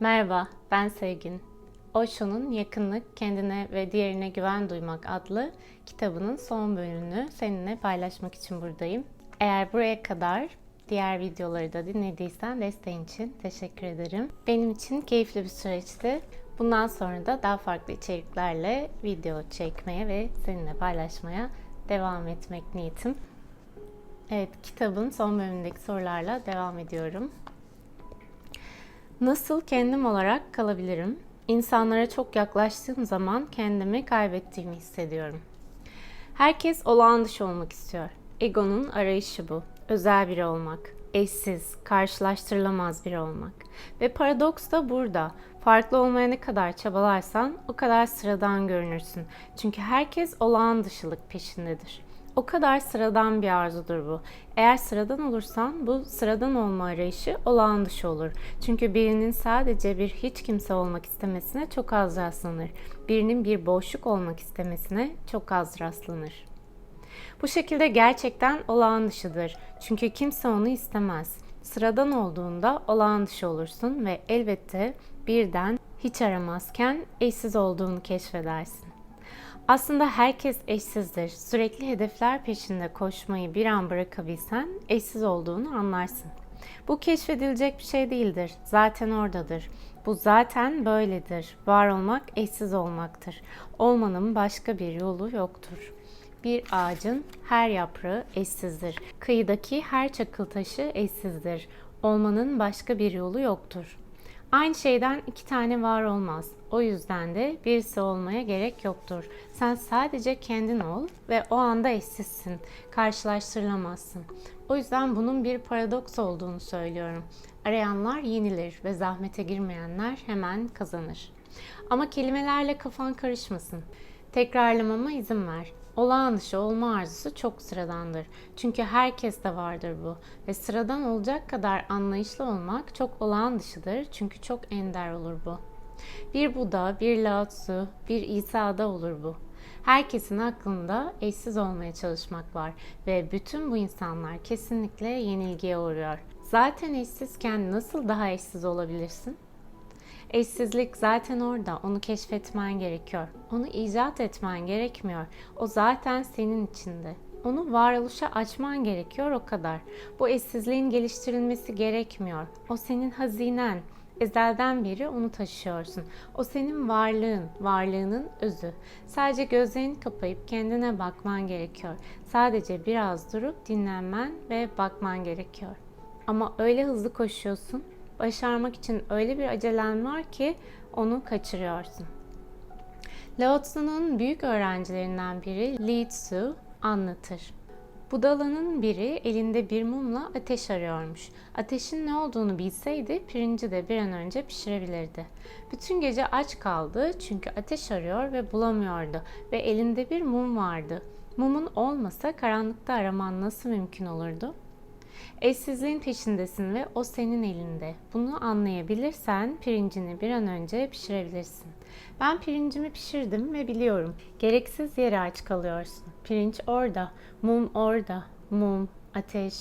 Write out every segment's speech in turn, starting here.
Merhaba, ben Sevgin. Osho'nun Yakınlık, Kendine ve Diğerine Güven Duymak adlı kitabının son bölümünü seninle paylaşmak için buradayım. Eğer buraya kadar diğer videoları da dinlediysen desteğin için teşekkür ederim. Benim için keyifli bir süreçti. Bundan sonra da daha farklı içeriklerle video çekmeye ve seninle paylaşmaya devam etmek niyetim. Evet, kitabın son bölümündeki sorularla devam ediyorum. Nasıl kendim olarak kalabilirim? İnsanlara çok yaklaştığım zaman kendimi kaybettiğimi hissediyorum. Herkes olağan dışı olmak istiyor. Egonun arayışı bu. Özel biri olmak, eşsiz, karşılaştırılamaz biri olmak. Ve paradoks da burada. Farklı olmaya ne kadar çabalarsan o kadar sıradan görünürsün. Çünkü herkes olağan dışılık peşindedir. O kadar sıradan bir arzudur bu. Eğer sıradan olursan bu sıradan olma arayışı olağan dışı olur. Çünkü birinin sadece bir hiç kimse olmak istemesine çok az rastlanır. Birinin bir boşluk olmak istemesine çok az rastlanır. Bu şekilde gerçekten olağan dışıdır. Çünkü kimse onu istemez. Sıradan olduğunda olağan dışı olursun ve elbette birden hiç aramazken eşsiz olduğunu keşfedersin. Aslında herkes eşsizdir. Sürekli hedefler peşinde koşmayı bir an bırakabilsen eşsiz olduğunu anlarsın. Bu keşfedilecek bir şey değildir. Zaten oradadır. Bu zaten böyledir. Var olmak eşsiz olmaktır. Olmanın başka bir yolu yoktur. Bir ağacın her yaprağı eşsizdir. Kıyıdaki her çakıl taşı eşsizdir. Olmanın başka bir yolu yoktur. Aynı şeyden iki tane var olmaz. O yüzden de birisi olmaya gerek yoktur. Sen sadece kendin ol ve o anda eşsizsin. Karşılaştırılamazsın. O yüzden bunun bir paradoks olduğunu söylüyorum. Arayanlar yenilir ve zahmete girmeyenler hemen kazanır. Ama kelimelerle kafan karışmasın. Tekrarlamama izin ver. Olağan dışı olma arzusu çok sıradandır. Çünkü herkeste vardır bu. Ve sıradan olacak kadar anlayışlı olmak çok olağan dışıdır. Çünkü çok ender olur bu. Bir Buda, bir Lao Tzu, bir İsa'da olur bu. Herkesin aklında eşsiz olmaya çalışmak var ve bütün bu insanlar kesinlikle yenilgiye uğruyor. Zaten eşsizken nasıl daha eşsiz olabilirsin? Eşsizlik zaten orada. Onu keşfetmen gerekiyor. Onu icat etmen gerekmiyor. O zaten senin içinde. Onu varoluşa açman gerekiyor o kadar. Bu eşsizliğin geliştirilmesi gerekmiyor. O senin hazinen. Ezelden beri onu taşıyorsun. O senin varlığın, varlığının özü. Sadece gözlerini kapayıp kendine bakman gerekiyor. Sadece biraz durup dinlenmen ve bakman gerekiyor. Ama öyle hızlı koşuyorsun başarmak için öyle bir acelen var ki onu kaçırıyorsun. Lao Tzu'nun büyük öğrencilerinden biri Li Tzu anlatır. Budala'nın biri elinde bir mumla ateş arıyormuş. Ateşin ne olduğunu bilseydi pirinci de bir an önce pişirebilirdi. Bütün gece aç kaldı çünkü ateş arıyor ve bulamıyordu ve elinde bir mum vardı. Mumun olmasa karanlıkta araman nasıl mümkün olurdu? Eşsizliğin peşindesin ve o senin elinde. Bunu anlayabilirsen pirincini bir an önce pişirebilirsin. Ben pirincimi pişirdim ve biliyorum. Gereksiz yere aç kalıyorsun. Pirinç orada, mum orada, mum, ateş.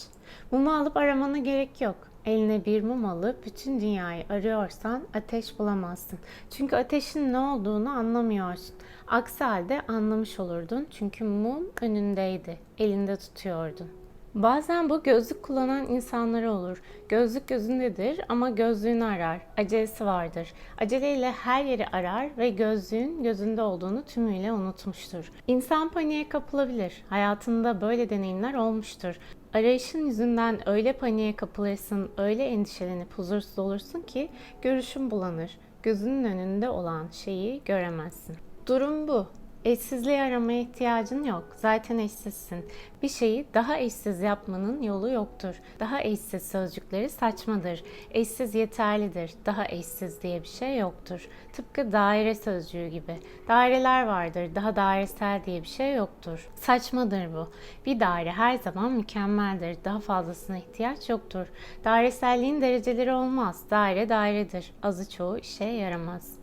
Mumu alıp aramana gerek yok. Eline bir mum alıp bütün dünyayı arıyorsan ateş bulamazsın. Çünkü ateşin ne olduğunu anlamıyorsun. Aksi halde anlamış olurdun. Çünkü mum önündeydi. Elinde tutuyordun. Bazen bu gözlük kullanan insanlara olur. Gözlük gözündedir ama gözlüğünü arar. Acelesi vardır. Aceleyle her yeri arar ve gözlüğün gözünde olduğunu tümüyle unutmuştur. İnsan paniğe kapılabilir. Hayatında böyle deneyimler olmuştur. Arayışın yüzünden öyle paniğe kapılırsın, öyle endişelenip huzursuz olursun ki görüşün bulanır. Gözünün önünde olan şeyi göremezsin. Durum bu. Eşsizliği aramaya ihtiyacın yok. Zaten eşsizsin. Bir şeyi daha eşsiz yapmanın yolu yoktur. Daha eşsiz sözcükleri saçmadır. Eşsiz yeterlidir. Daha eşsiz diye bir şey yoktur. Tıpkı daire sözcüğü gibi. Daireler vardır. Daha dairesel diye bir şey yoktur. Saçmadır bu. Bir daire her zaman mükemmeldir. Daha fazlasına ihtiyaç yoktur. Daireselliğin dereceleri olmaz. Daire dairedir. Azı çoğu işe yaramaz.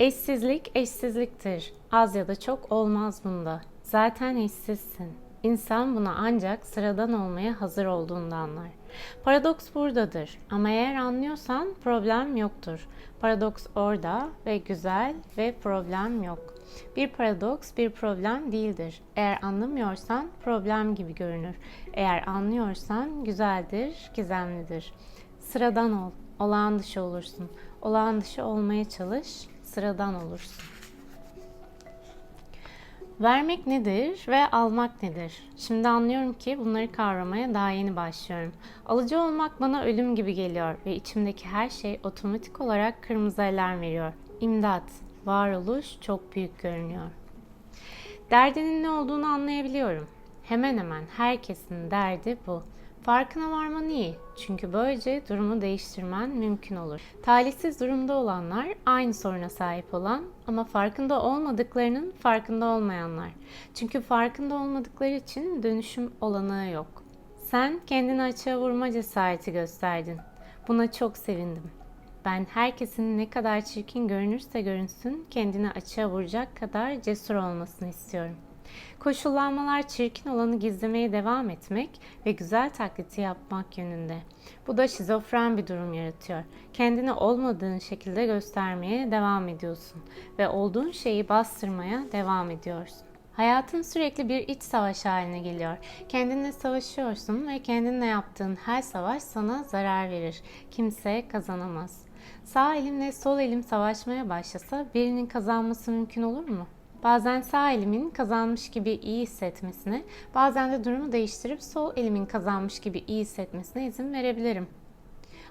Eşsizlik eşsizliktir. Az ya da çok olmaz bunda. Zaten eşsizsin. İnsan buna ancak sıradan olmaya hazır olduğunda anlar. Paradoks buradadır ama eğer anlıyorsan problem yoktur. Paradoks orada ve güzel ve problem yok. Bir paradoks bir problem değildir. Eğer anlamıyorsan problem gibi görünür. Eğer anlıyorsan güzeldir, gizemlidir. Sıradan ol, olağan dışı olursun. Olağan dışı olmaya çalış, sıradan olursun. Vermek nedir ve almak nedir? Şimdi anlıyorum ki bunları kavramaya daha yeni başlıyorum. Alıcı olmak bana ölüm gibi geliyor ve içimdeki her şey otomatik olarak kırmızı alarm veriyor. İmdat, varoluş çok büyük görünüyor. Derdinin ne olduğunu anlayabiliyorum. Hemen hemen herkesin derdi bu. Farkına varman iyi. Çünkü böylece durumu değiştirmen mümkün olur. Talihsiz durumda olanlar aynı soruna sahip olan ama farkında olmadıklarının farkında olmayanlar. Çünkü farkında olmadıkları için dönüşüm olanağı yok. Sen kendini açığa vurma cesareti gösterdin. Buna çok sevindim. Ben herkesin ne kadar çirkin görünürse görünsün kendini açığa vuracak kadar cesur olmasını istiyorum. Koşullanmalar çirkin olanı gizlemeye devam etmek ve güzel taklidi yapmak yönünde. Bu da şizofren bir durum yaratıyor. Kendini olmadığın şekilde göstermeye devam ediyorsun ve olduğun şeyi bastırmaya devam ediyorsun. Hayatın sürekli bir iç savaş haline geliyor. Kendinle savaşıyorsun ve kendinle yaptığın her savaş sana zarar verir. Kimse kazanamaz. Sağ elimle sol elim savaşmaya başlasa birinin kazanması mümkün olur mu? Bazen sağ elimin kazanmış gibi iyi hissetmesine, bazen de durumu değiştirip sol elimin kazanmış gibi iyi hissetmesine izin verebilirim.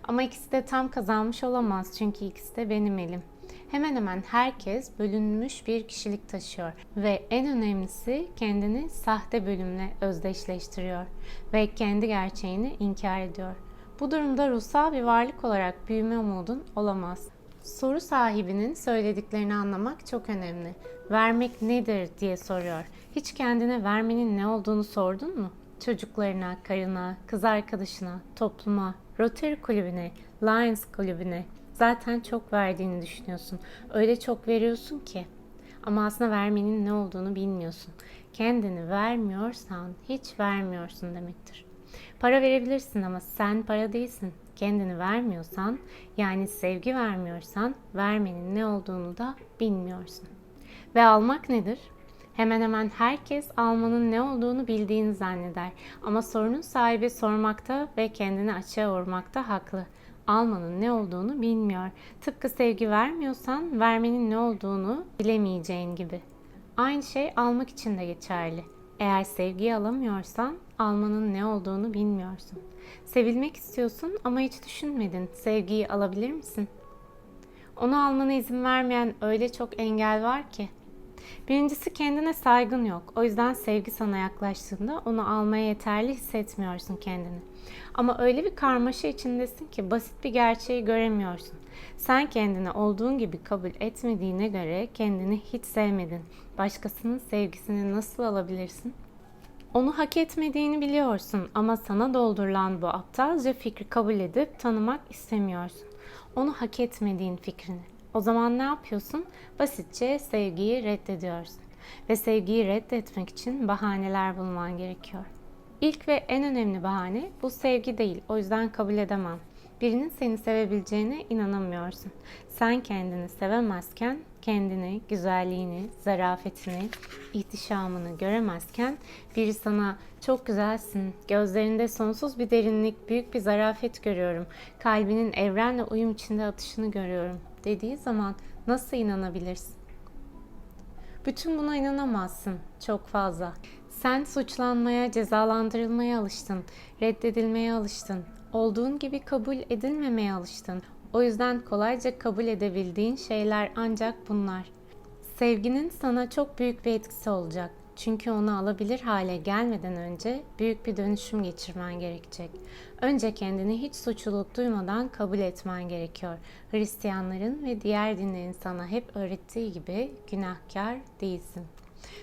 Ama ikisi de tam kazanmış olamaz çünkü ikisi de benim elim. Hemen hemen herkes bölünmüş bir kişilik taşıyor ve en önemlisi kendini sahte bölümle özdeşleştiriyor ve kendi gerçeğini inkar ediyor. Bu durumda ruhsal bir varlık olarak büyüme umudun olamaz. Soru sahibinin söylediklerini anlamak çok önemli. Vermek nedir diye soruyor. Hiç kendine vermenin ne olduğunu sordun mu? Çocuklarına, karına, kız arkadaşına, topluma, Rotary kulübüne, Lions kulübüne zaten çok verdiğini düşünüyorsun. Öyle çok veriyorsun ki. Ama aslında vermenin ne olduğunu bilmiyorsun. Kendini vermiyorsan hiç vermiyorsun demektir. Para verebilirsin ama sen para değilsin. Kendini vermiyorsan, yani sevgi vermiyorsan vermenin ne olduğunu da bilmiyorsun. Ve almak nedir? Hemen hemen herkes almanın ne olduğunu bildiğini zanneder. Ama sorunun sahibi sormakta ve kendini açığa vurmakta haklı. Almanın ne olduğunu bilmiyor. Tıpkı sevgi vermiyorsan vermenin ne olduğunu bilemeyeceğin gibi. Aynı şey almak için de geçerli. Eğer sevgiyi alamıyorsan almanın ne olduğunu bilmiyorsun. Sevilmek istiyorsun ama hiç düşünmedin. Sevgiyi alabilir misin? Onu almana izin vermeyen öyle çok engel var ki. Birincisi kendine saygın yok. O yüzden sevgi sana yaklaştığında onu almaya yeterli hissetmiyorsun kendini. Ama öyle bir karmaşa içindesin ki basit bir gerçeği göremiyorsun. Sen kendini olduğun gibi kabul etmediğine göre kendini hiç sevmedin. Başkasının sevgisini nasıl alabilirsin? Onu hak etmediğini biliyorsun ama sana doldurulan bu aptalca fikri kabul edip tanımak istemiyorsun. Onu hak etmediğin fikrini. O zaman ne yapıyorsun? Basitçe sevgiyi reddediyorsun. Ve sevgiyi reddetmek için bahaneler bulman gerekiyor. İlk ve en önemli bahane bu sevgi değil. O yüzden kabul edemem. Birinin seni sevebileceğine inanamıyorsun. Sen kendini sevemezken kendini, güzelliğini, zarafetini, ihtişamını göremezken biri sana çok güzelsin, gözlerinde sonsuz bir derinlik, büyük bir zarafet görüyorum, kalbinin evrenle uyum içinde atışını görüyorum dediği zaman nasıl inanabilirsin? Bütün buna inanamazsın çok fazla. Sen suçlanmaya, cezalandırılmaya alıştın, reddedilmeye alıştın, olduğun gibi kabul edilmemeye alıştın. O yüzden kolayca kabul edebildiğin şeyler ancak bunlar. Sevginin sana çok büyük bir etkisi olacak. Çünkü onu alabilir hale gelmeden önce büyük bir dönüşüm geçirmen gerekecek. Önce kendini hiç suçluluk duymadan kabul etmen gerekiyor. Hristiyanların ve diğer dinlerin sana hep öğrettiği gibi günahkar değilsin.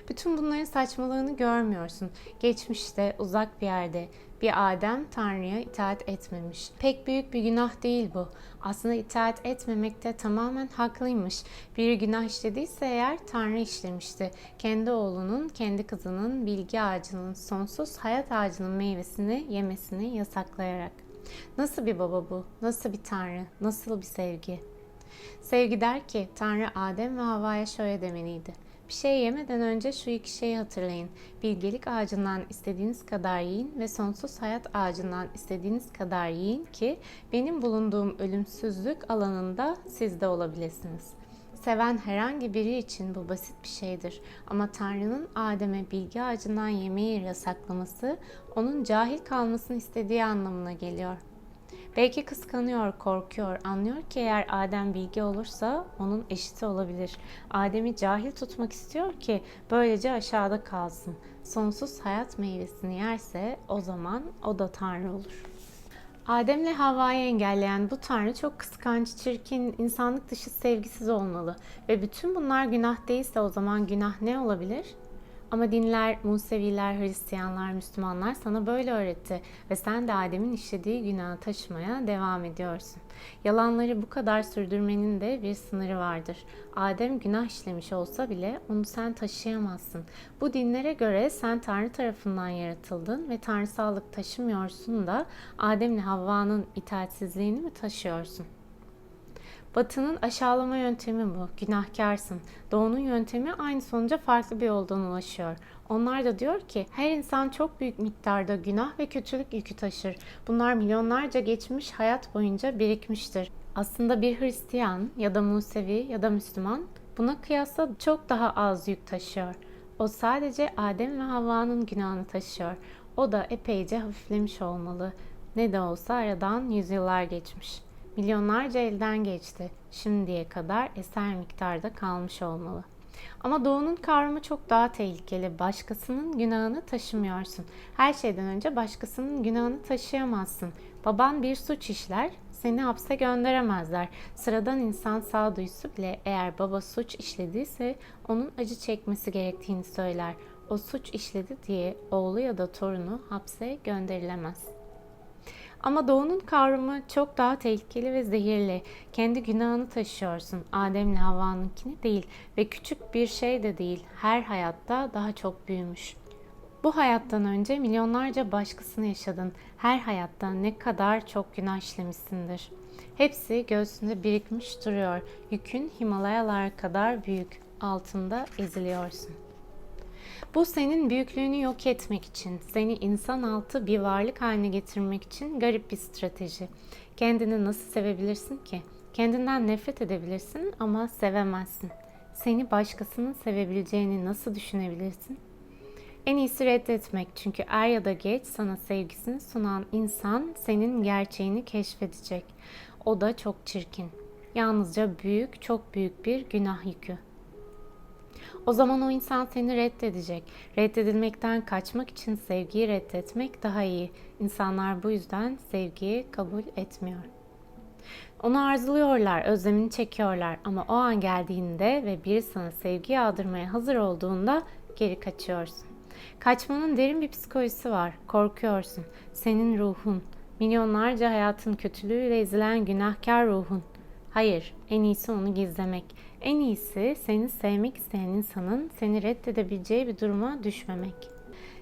Bütün bunların saçmalığını görmüyorsun. Geçmişte, uzak bir yerde bir Adem Tanrı'ya itaat etmemiş. Pek büyük bir günah değil bu. Aslında itaat etmemekte tamamen haklıymış. Bir günah işlediyse eğer Tanrı işlemişti. Kendi oğlunun, kendi kızının bilgi ağacının, sonsuz hayat ağacının meyvesini yemesini yasaklayarak. Nasıl bir baba bu? Nasıl bir tanrı? Nasıl bir sevgi? Sevgi der ki Tanrı Adem ve Havva'ya şöyle demeliydi. Bir şey yemeden önce şu iki şeyi hatırlayın. Bilgelik ağacından istediğiniz kadar yiyin ve sonsuz hayat ağacından istediğiniz kadar yiyin ki benim bulunduğum ölümsüzlük alanında siz de olabilirsiniz. Seven herhangi biri için bu basit bir şeydir. Ama Tanrı'nın Adem'e bilgi ağacından yemeği yasaklaması onun cahil kalmasını istediği anlamına geliyor. Belki kıskanıyor, korkuyor, anlıyor ki eğer Adem bilgi olursa onun eşiti olabilir. Adem'i cahil tutmak istiyor ki böylece aşağıda kalsın. Sonsuz hayat meyvesini yerse o zaman o da Tanrı olur. Adem'le Havva'yı engelleyen bu tanrı çok kıskanç, çirkin, insanlık dışı sevgisiz olmalı. Ve bütün bunlar günah değilse o zaman günah ne olabilir? Ama dinler, Museviler, Hristiyanlar, Müslümanlar sana böyle öğretti ve sen de Adem'in işlediği günahı taşımaya devam ediyorsun. Yalanları bu kadar sürdürmenin de bir sınırı vardır. Adem günah işlemiş olsa bile onu sen taşıyamazsın. Bu dinlere göre sen Tanrı tarafından yaratıldın ve tanrısallık taşımıyorsun da Adem'le Havva'nın itaatsizliğini mi taşıyorsun? Batının aşağılama yöntemi bu. Günahkarsın. Doğunun yöntemi aynı sonuca farklı bir yoldan ulaşıyor. Onlar da diyor ki her insan çok büyük miktarda günah ve kötülük yükü taşır. Bunlar milyonlarca geçmiş hayat boyunca birikmiştir. Aslında bir Hristiyan ya da Musevi ya da Müslüman buna kıyasla çok daha az yük taşıyor. O sadece Adem ve Havva'nın günahını taşıyor. O da epeyce hafiflemiş olmalı. Ne de olsa aradan yüzyıllar geçmiş. Milyonlarca elden geçti. Şimdiye kadar eser miktarda kalmış olmalı. Ama doğunun kavramı çok daha tehlikeli. Başkasının günahını taşımıyorsun. Her şeyden önce başkasının günahını taşıyamazsın. Baban bir suç işler, seni hapse gönderemezler. Sıradan insan sağduyusu bile eğer baba suç işlediyse onun acı çekmesi gerektiğini söyler. O suç işledi diye oğlu ya da torunu hapse gönderilemez. Ama doğunun kavramı çok daha tehlikeli ve zehirli. Kendi günahını taşıyorsun. Adem'le Havva'nınkini değil ve küçük bir şey de değil. Her hayatta daha çok büyümüş. Bu hayattan önce milyonlarca başkasını yaşadın. Her hayatta ne kadar çok günah işlemişsindir. Hepsi göğsünde birikmiş duruyor. Yükün Himalayalar kadar büyük. Altında eziliyorsun. Bu senin büyüklüğünü yok etmek için, seni insan altı bir varlık haline getirmek için garip bir strateji. Kendini nasıl sevebilirsin ki? Kendinden nefret edebilirsin ama sevemezsin. Seni başkasının sevebileceğini nasıl düşünebilirsin? En iyisi reddetmek çünkü er ya da geç sana sevgisini sunan insan senin gerçeğini keşfedecek. O da çok çirkin. Yalnızca büyük, çok büyük bir günah yükü. O zaman o insan seni reddedecek. Reddedilmekten kaçmak için sevgiyi reddetmek daha iyi. İnsanlar bu yüzden sevgiyi kabul etmiyor. Onu arzuluyorlar, özlemini çekiyorlar ama o an geldiğinde ve biri sana sevgi yağdırmaya hazır olduğunda geri kaçıyorsun. Kaçmanın derin bir psikolojisi var. Korkuyorsun. Senin ruhun. Milyonlarca hayatın kötülüğüyle ezilen günahkar ruhun. Hayır, en iyisi onu gizlemek. En iyisi seni sevmek isteyen insanın seni reddedebileceği bir duruma düşmemek.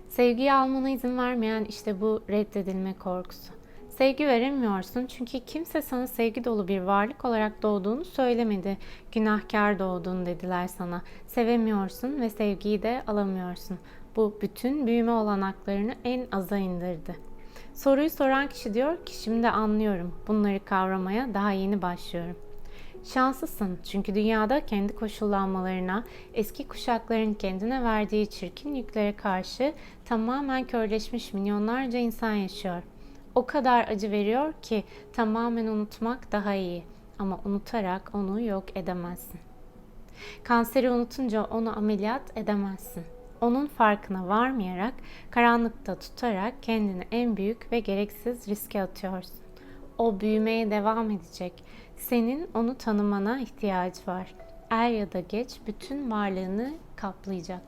Sevgiyi almana izin vermeyen işte bu reddedilme korkusu. Sevgi veremiyorsun çünkü kimse sana sevgi dolu bir varlık olarak doğduğunu söylemedi. Günahkar doğdun dediler sana. Sevemiyorsun ve sevgiyi de alamıyorsun. Bu bütün büyüme olanaklarını en aza indirdi. Soruyu soran kişi diyor ki şimdi anlıyorum. Bunları kavramaya daha yeni başlıyorum. Şanslısın çünkü dünyada kendi koşullanmalarına, eski kuşakların kendine verdiği çirkin yüklere karşı tamamen körleşmiş milyonlarca insan yaşıyor. O kadar acı veriyor ki tamamen unutmak daha iyi ama unutarak onu yok edemezsin. Kanseri unutunca onu ameliyat edemezsin. Onun farkına varmayarak, karanlıkta tutarak kendini en büyük ve gereksiz riske atıyorsun. O büyümeye devam edecek senin onu tanımana ihtiyacı var. Er ya da geç bütün varlığını kaplayacak.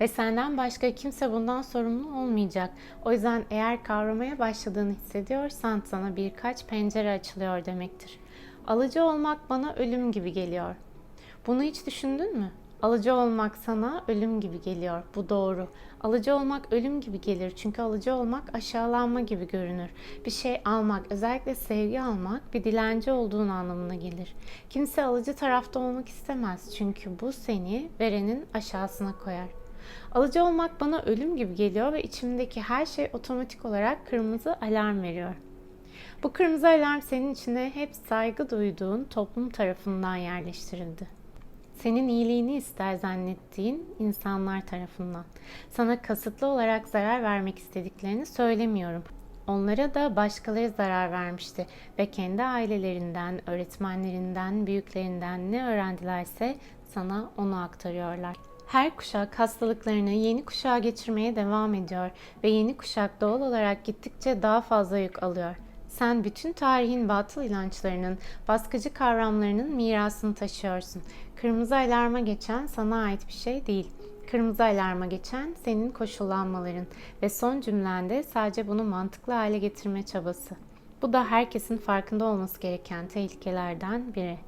Ve senden başka kimse bundan sorumlu olmayacak. O yüzden eğer kavramaya başladığını hissediyorsan sana birkaç pencere açılıyor demektir. Alıcı olmak bana ölüm gibi geliyor. Bunu hiç düşündün mü? Alıcı olmak sana ölüm gibi geliyor. Bu doğru. Alıcı olmak ölüm gibi gelir. Çünkü alıcı olmak aşağılanma gibi görünür. Bir şey almak, özellikle sevgi almak bir dilenci olduğun anlamına gelir. Kimse alıcı tarafta olmak istemez. Çünkü bu seni verenin aşağısına koyar. Alıcı olmak bana ölüm gibi geliyor ve içimdeki her şey otomatik olarak kırmızı alarm veriyor. Bu kırmızı alarm senin içine hep saygı duyduğun toplum tarafından yerleştirildi senin iyiliğini ister zannettiğin insanlar tarafından. Sana kasıtlı olarak zarar vermek istediklerini söylemiyorum. Onlara da başkaları zarar vermişti ve kendi ailelerinden, öğretmenlerinden, büyüklerinden ne öğrendilerse sana onu aktarıyorlar. Her kuşak hastalıklarını yeni kuşağa geçirmeye devam ediyor ve yeni kuşak doğal olarak gittikçe daha fazla yük alıyor. Sen bütün tarihin batıl inançlarının, baskıcı kavramlarının mirasını taşıyorsun. Kırmızı alarma geçen sana ait bir şey değil. Kırmızı alarma geçen senin koşullanmaların ve son cümlende sadece bunu mantıklı hale getirme çabası. Bu da herkesin farkında olması gereken tehlikelerden biri.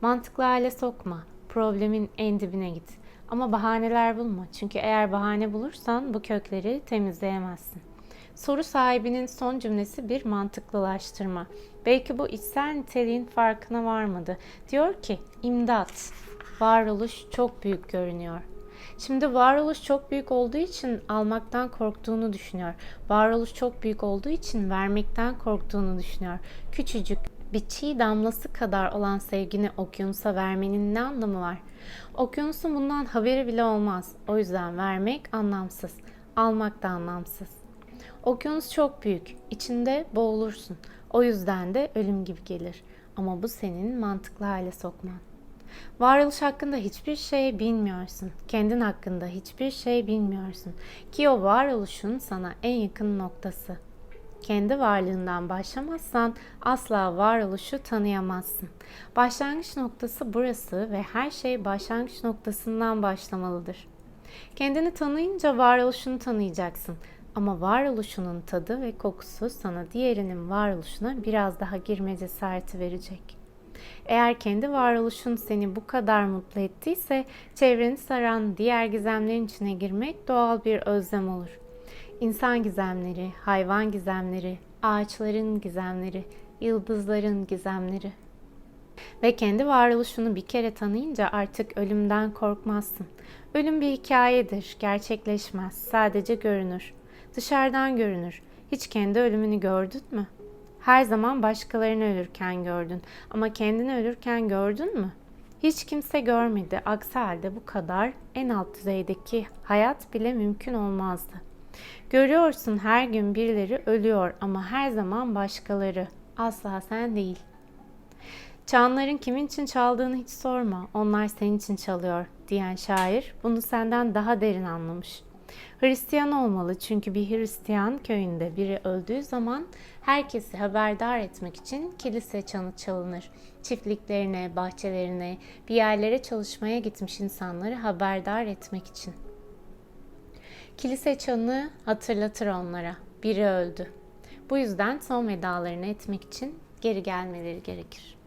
Mantıklı hale sokma. Problemin en dibine git. Ama bahaneler bulma. Çünkü eğer bahane bulursan bu kökleri temizleyemezsin. Soru sahibinin son cümlesi bir mantıklılaştırma. Belki bu içsel niteliğin farkına varmadı. Diyor ki, imdat, varoluş çok büyük görünüyor. Şimdi varoluş çok büyük olduğu için almaktan korktuğunu düşünüyor. Varoluş çok büyük olduğu için vermekten korktuğunu düşünüyor. Küçücük bir çiğ damlası kadar olan sevgini okyanusa vermenin ne anlamı var? Okyanusun bundan haberi bile olmaz. O yüzden vermek anlamsız, almak da anlamsız. Okyanus çok büyük, içinde boğulursun. O yüzden de ölüm gibi gelir. Ama bu senin mantıklı hale sokman. Varoluş hakkında hiçbir şey bilmiyorsun. Kendin hakkında hiçbir şey bilmiyorsun. Ki o varoluşun sana en yakın noktası. Kendi varlığından başlamazsan asla varoluşu tanıyamazsın. Başlangıç noktası burası ve her şey başlangıç noktasından başlamalıdır. Kendini tanıyınca varoluşunu tanıyacaksın. Ama varoluşunun tadı ve kokusu sana diğerinin varoluşuna biraz daha girme cesareti verecek. Eğer kendi varoluşun seni bu kadar mutlu ettiyse çevreni saran diğer gizemlerin içine girmek doğal bir özlem olur. İnsan gizemleri, hayvan gizemleri, ağaçların gizemleri, yıldızların gizemleri. Ve kendi varoluşunu bir kere tanıyınca artık ölümden korkmazsın. Ölüm bir hikayedir, gerçekleşmez, sadece görünür. Dışarıdan görünür. Hiç kendi ölümünü gördün mü? Her zaman başkalarını ölürken gördün ama kendini ölürken gördün mü? Hiç kimse görmedi. Aksi halde bu kadar en alt düzeydeki hayat bile mümkün olmazdı. Görüyorsun her gün birileri ölüyor ama her zaman başkaları. Asla sen değil. Çanların kimin için çaldığını hiç sorma. Onlar senin için çalıyor diyen şair bunu senden daha derin anlamış. Hristiyan olmalı çünkü bir Hristiyan köyünde biri öldüğü zaman herkesi haberdar etmek için kilise çanı çalınır. Çiftliklerine, bahçelerine, bir yerlere çalışmaya gitmiş insanları haberdar etmek için. Kilise çanı hatırlatır onlara. Biri öldü. Bu yüzden son vedalarını etmek için geri gelmeleri gerekir.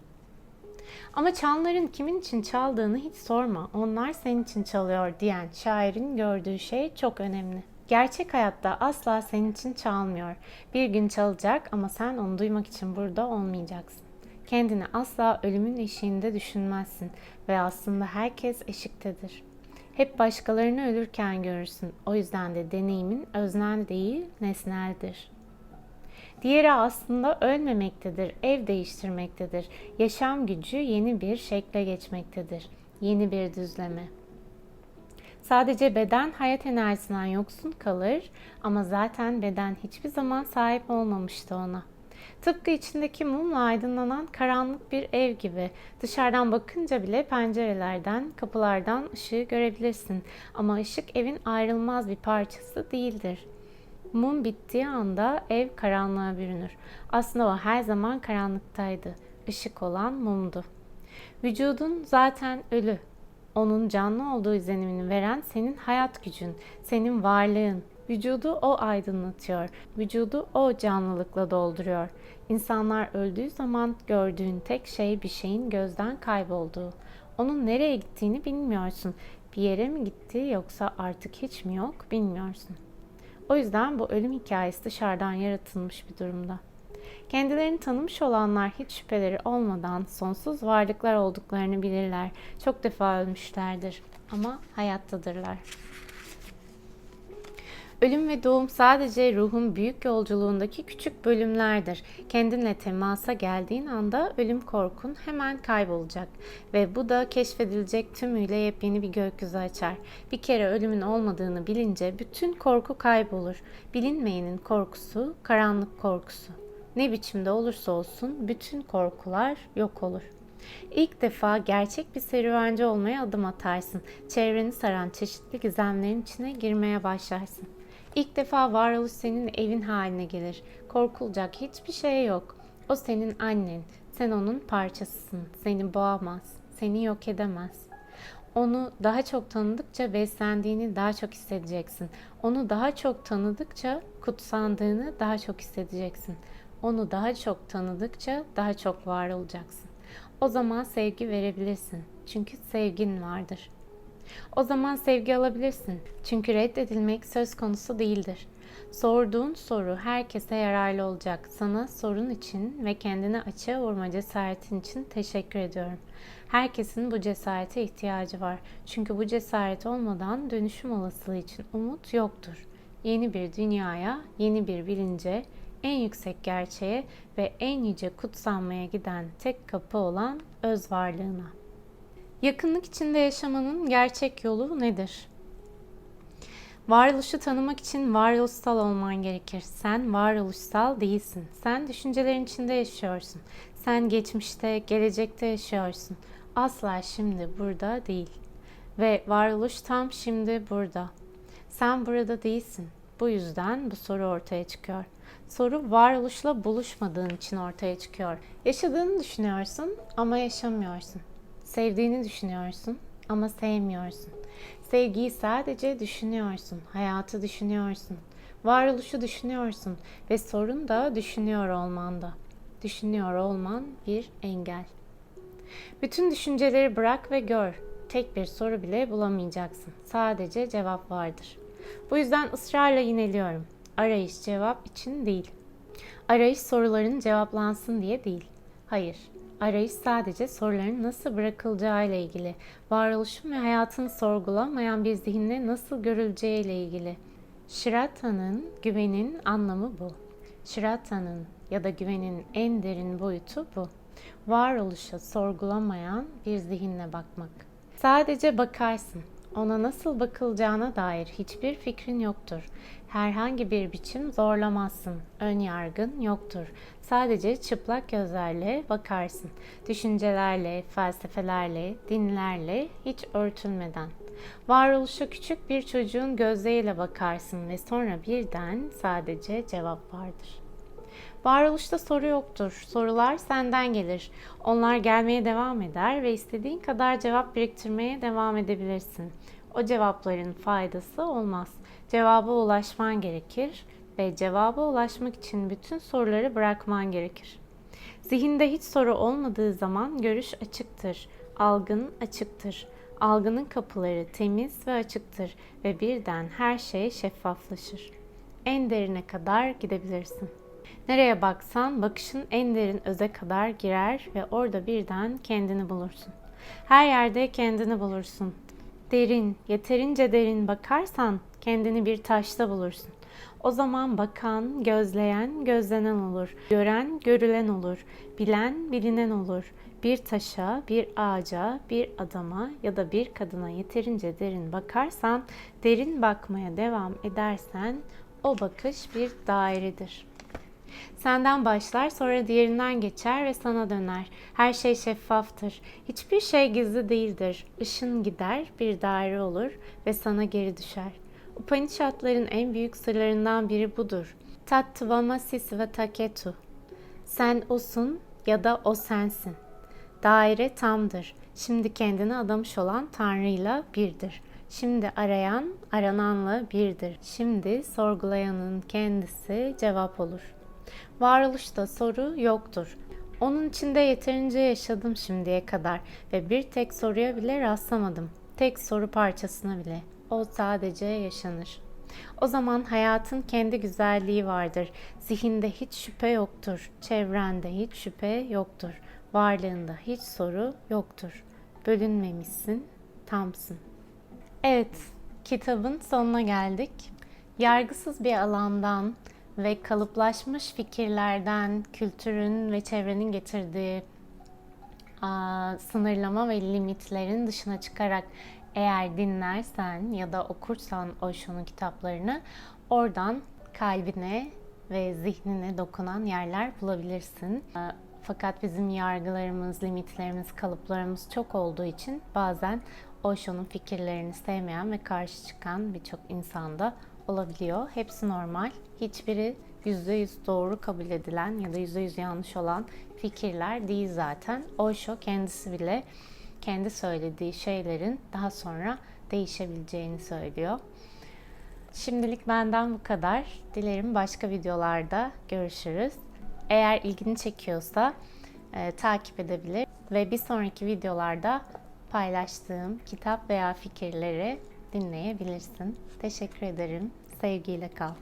Ama çanların kimin için çaldığını hiç sorma. Onlar senin için çalıyor diyen şairin gördüğü şey çok önemli. Gerçek hayatta asla senin için çalmıyor. Bir gün çalacak ama sen onu duymak için burada olmayacaksın. Kendini asla ölümün eşiğinde düşünmezsin ve aslında herkes eşiktedir. Hep başkalarını ölürken görürsün. O yüzden de deneyimin öznel değil, nesneldir. Diğeri aslında ölmemektedir, ev değiştirmektedir. Yaşam gücü yeni bir şekle geçmektedir. Yeni bir düzleme. Sadece beden hayat enerjisinden yoksun kalır ama zaten beden hiçbir zaman sahip olmamıştı ona. Tıpkı içindeki mumla aydınlanan karanlık bir ev gibi. Dışarıdan bakınca bile pencerelerden, kapılardan ışığı görebilirsin. Ama ışık evin ayrılmaz bir parçası değildir. Mum bittiği anda ev karanlığa bürünür. Aslında o her zaman karanlıktaydı. Işık olan mumdu. Vücudun zaten ölü. Onun canlı olduğu izlenimini veren senin hayat gücün, senin varlığın. Vücudu o aydınlatıyor. Vücudu o canlılıkla dolduruyor. İnsanlar öldüğü zaman gördüğün tek şey bir şeyin gözden kaybolduğu. Onun nereye gittiğini bilmiyorsun. bir yere mi gitti yoksa artık hiç mi yok bilmiyorsun. O yüzden bu ölüm hikayesi dışarıdan yaratılmış bir durumda. Kendilerini tanımış olanlar hiç şüpheleri olmadan sonsuz varlıklar olduklarını bilirler. Çok defa ölmüşlerdir ama hayattadırlar. Ölüm ve doğum sadece ruhun büyük yolculuğundaki küçük bölümlerdir. Kendinle temasa geldiğin anda ölüm korkun hemen kaybolacak ve bu da keşfedilecek tümüyle yepyeni bir gökyüzü açar. Bir kere ölümün olmadığını bilince bütün korku kaybolur. Bilinmeyenin korkusu karanlık korkusu. Ne biçimde olursa olsun bütün korkular yok olur. İlk defa gerçek bir serüvenci olmaya adım atarsın. Çevreni saran çeşitli gizemlerin içine girmeye başlarsın. İlk defa varoluş senin evin haline gelir. Korkulacak hiçbir şey yok. O senin annen. Sen onun parçasısın. Seni boğamaz. Seni yok edemez. Onu daha çok tanıdıkça beslendiğini daha çok hissedeceksin. Onu daha çok tanıdıkça kutsandığını daha çok hissedeceksin. Onu daha çok tanıdıkça daha çok var olacaksın. O zaman sevgi verebilirsin. Çünkü sevgin vardır. O zaman sevgi alabilirsin. Çünkü reddedilmek söz konusu değildir. Sorduğun soru herkese yararlı olacak. Sana sorun için ve kendini açığa vurma cesaretin için teşekkür ediyorum. Herkesin bu cesarete ihtiyacı var. Çünkü bu cesaret olmadan dönüşüm olasılığı için umut yoktur. Yeni bir dünyaya, yeni bir bilince, en yüksek gerçeğe ve en yüce kutsanmaya giden tek kapı olan öz varlığına. Yakınlık içinde yaşamanın gerçek yolu nedir? Varoluşu tanımak için varoluşsal olman gerekir. Sen varoluşsal değilsin. Sen düşüncelerin içinde yaşıyorsun. Sen geçmişte, gelecekte yaşıyorsun. Asla şimdi burada değil. Ve varoluş tam şimdi burada. Sen burada değilsin. Bu yüzden bu soru ortaya çıkıyor. Soru varoluşla buluşmadığın için ortaya çıkıyor. Yaşadığını düşünüyorsun ama yaşamıyorsun. Sevdiğini düşünüyorsun ama sevmiyorsun. Sevgiyi sadece düşünüyorsun, hayatı düşünüyorsun, varoluşu düşünüyorsun ve sorun da düşünüyor olmanda. Düşünüyor olman bir engel. Bütün düşünceleri bırak ve gör. Tek bir soru bile bulamayacaksın. Sadece cevap vardır. Bu yüzden ısrarla yineliyorum. Arayış cevap için değil. Arayış soruların cevaplansın diye değil. Hayır, Arayış sadece soruların nasıl bırakılacağı ile ilgili, varoluşun ve hayatını sorgulamayan bir zihinle nasıl görüleceği ile ilgili. Shrata'nın güvenin anlamı bu. Shrata'nın ya da güvenin en derin boyutu bu. Varoluşa sorgulamayan bir zihinle bakmak. Sadece bakarsın. Ona nasıl bakılacağına dair hiçbir fikrin yoktur. Herhangi bir biçim zorlamazsın. Ön yargın yoktur. Sadece çıplak gözlerle bakarsın. Düşüncelerle, felsefelerle, dinlerle hiç örtülmeden. Varoluşa küçük bir çocuğun gözleriyle bakarsın ve sonra birden sadece cevap vardır. Varoluşta soru yoktur. Sorular senden gelir. Onlar gelmeye devam eder ve istediğin kadar cevap biriktirmeye devam edebilirsin. O cevapların faydası olmaz. Cevaba ulaşman gerekir ve cevaba ulaşmak için bütün soruları bırakman gerekir. Zihinde hiç soru olmadığı zaman görüş açıktır, algın açıktır. Algının kapıları temiz ve açıktır ve birden her şey şeffaflaşır. En derine kadar gidebilirsin. Nereye baksan bakışın en derin öze kadar girer ve orada birden kendini bulursun. Her yerde kendini bulursun. Derin, yeterince derin bakarsan kendini bir taşta bulursun. O zaman bakan, gözleyen, gözlenen olur. Gören, görülen olur. Bilen, bilinen olur. Bir taşa, bir ağaca, bir adama ya da bir kadına yeterince derin bakarsan, derin bakmaya devam edersen o bakış bir dairedir. Senden başlar, sonra diğerinden geçer ve sana döner. Her şey şeffaftır. Hiçbir şey gizli değildir. Işın gider, bir daire olur ve sana geri düşer. Upanishadların en büyük sırlarından biri budur. Tattvamasi Svataketu. Sen osun ya da o sensin. Daire tamdır. Şimdi kendini adamış olan Tanrı'yla birdir. Şimdi arayan, arananla birdir. Şimdi sorgulayanın kendisi cevap olur. Varoluşta soru yoktur. Onun içinde yeterince yaşadım şimdiye kadar ve bir tek soruya bile rastlamadım. tek soru parçasına bile. O sadece yaşanır. O zaman hayatın kendi güzelliği vardır. Zihinde hiç şüphe yoktur. Çevrende hiç şüphe yoktur. Varlığında hiç soru yoktur. Bölünmemişsin, tamsın. Evet, kitabın sonuna geldik. Yargısız bir alandan ve kalıplaşmış fikirlerden, kültürün ve çevrenin getirdiği aa, sınırlama ve limitlerin dışına çıkarak eğer dinlersen ya da okursan Osho'nun kitaplarını oradan kalbine ve zihnine dokunan yerler bulabilirsin. Aa, Fakat bizim yargılarımız, limitlerimiz, kalıplarımız çok olduğu için bazen Osho'nun fikirlerini sevmeyen ve karşı çıkan birçok insanda olabiliyor. Hepsi normal. Hiçbiri %100 doğru kabul edilen ya da %100 yanlış olan fikirler değil zaten. Osho kendisi bile kendi söylediği şeylerin daha sonra değişebileceğini söylüyor. Şimdilik benden bu kadar. Dilerim başka videolarda görüşürüz. Eğer ilgini çekiyorsa e, takip edebilir ve bir sonraki videolarda paylaştığım kitap veya fikirleri dinleyebilirsin. Teşekkür ederim. Sevgiyle kal.